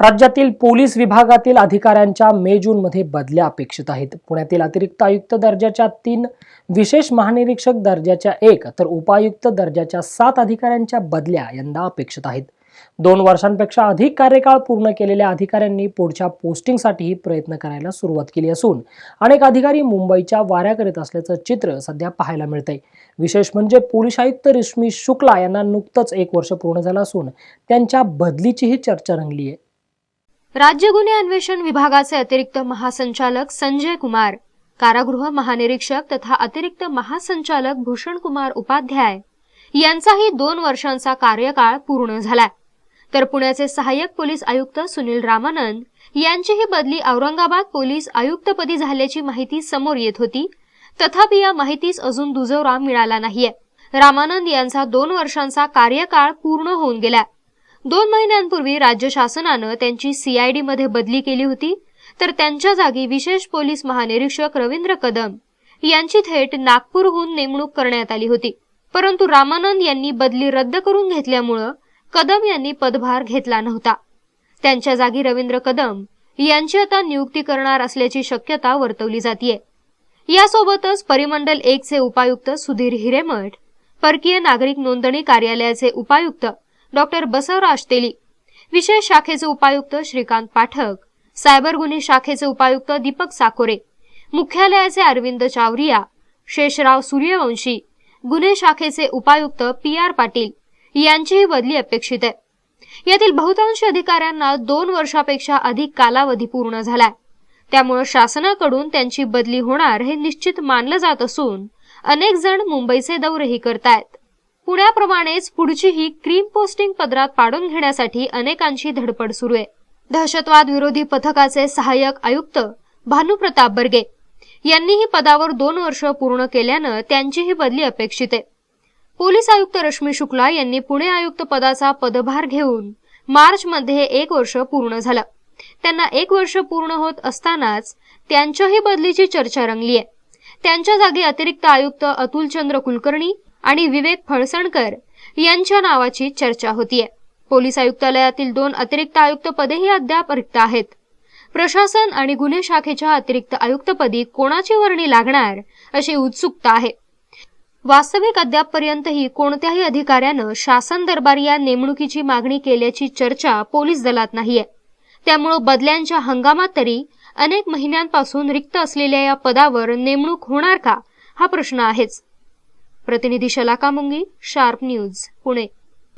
राज्यातील पोलीस विभागातील अधिकाऱ्यांच्या मे जूनमध्ये बदल्या अपेक्षित आहेत. पुण्यातील अतिरिक्त आयुक्त दर्जाच्या तीन विशेष महानिरीक्षक दर्जाच्या एक तर उपायुक्त दर्जाच्या सात अधिकाऱ्यांच्या बदल्या यंदा अपेक्षित आहेत. दोन वर्षांपेक्षा अधिक कार्यकाळ पूर्ण केलेल्या अधिकाऱ्यांनी पुढच्या पोस्टिंगसाठीही प्रयत्न करायला सुरुवात केली असून अनेक अधिकारी मुंबईच्या वाऱ्या करीत असल्याचं चित्र सध्या पाहायला मिळतंय. विशेष म्हणजे पोलीस आयुक्त रश्मी शुक्ला यांना नुकतंच एक वर्ष पूर्ण झालं असून त्यांच्या बदलीचीही चर्चा रंगली आहे राज्य गुन्हे अन्वेषण विभागाचे अतिरिक्त महासंचालक संजय कुमार कारागृह महानिरीक्षक तथा अतिरिक्त महासंचालक भूषण कुमार उपाध्याय यांचाही दोन वर्षांचा कार्यकाळ पूर्ण झालाय. तर पुण्याचे सहाय्यक पोलीस आयुक्त सुनील रामानंद यांचीही बदली औरंगाबाद पोलीस आयुक्तपदी झाल्याची माहिती समोर येत होती. तथापि या माहितीस अजून दुजोरा मिळाला नाहीये. रामानंद यांचा दोन वर्षांचा कार्यकाळ पूर्ण होऊन गेला दोन महिन्यांपूर्वी राज्य शासनानं त्यांची सीआयडी मध्ये बदली केली होती. तर त्यांच्या जागी विशेष पोलीस महानिरीक्षक रवींद्र कदम यांची थेट नागपूरहून नेमणूक करण्यात आली होती. परंतु रामानंद यांनी बदली रद्द करून घेतल्यामुळं कदम यांनी पदभार घेतला नव्हता. त्यांच्या जागी रवींद्र कदम यांची आता नियुक्ती करणार असल्याची शक्यता वर्तवली जातीये. यासोबतच परिमंडल एकचे उपायुक्त सुधीर हिरेमठ परकीय नागरिक नोंदणी कार्यालयाचे उपायुक्त डॉक्टर बसवराज तेली. विशेष शाखेचे उपायुक्त श्रीकांत पाठक. सायबर गुन्हे शाखेचे उपायुक्त दीपक साकोरे. मुख्यालयाचे अरविंद चावरिया. शेषराव सूर्यवंशी. गुन्हे शाखेचे उपायुक्त पी आर पाटील. यांचीही बदली अपेक्षित आहे. यातील बहुतांश अधिकाऱ्यांना दोन वर्षापेक्षा अधिक कालावधी पूर्ण झालाय. त्यामुळे शासनाकडून त्यांची बदली होणार हे निश्चित मानलं जात असून अनेक जण मुंबईचे दौरेही करतायत. पुण्याप्रमाणेच पुढचीही क्रीम पोस्टिंग पदरात पाडून घेण्यासाठी अनेकांची धडपड सुरू आहे. दहशतवाद विरोधी पथकाचे सहाय्यक आयुक्त भानुप्रताप बर्गे यांनीही पदावर दोन वर्ष पूर्ण केल्यानं त्यांचीही बदली अपेक्षित आहे. पोलीस आयुक्त रश्मी शुक्ला यांनी पुणे आयुक्त पदाचा पदभार घेऊन मार्चमध्ये एक वर्ष पूर्ण झालं. त्यांना एक वर्ष पूर्ण होत असतानाच त्यांच्याही बदलीची चर्चा रंगली आहे. त्यांच्या जागी अतिरिक्त आयुक्त अतुलचंद्र कुलकर्णी आणि विवेक फळसणकर यांच्या नावाची चर्चा होतीये. पोलीस आयुक्तालयातील दोन अतिरिक्त आयुक्त पदेही अद्याप रिक्त आहेत. प्रशासन आणि गुन्हे शाखेच्या अतिरिक्त आयुक्तपदी कोणाची वर्णी लागणार अशी उत्सुकता आहे. वास्तविक अद्यापपर्यंतही कोणत्याही अधिकाऱ्यानं शासन दरबारी या नेमणुकीची मागणी केल्याची चर्चा पोलीस दलात नाहीये. त्यामुळं बदल्यांच्या हंगामात तरी अनेक महिन्यांपासून रिक्त असलेल्या या पदावर नेमणूक होणार का? हा प्रश्न आहेच. प्रतिनिधी शलाका मुंगी शार्प न्यूज पुणे.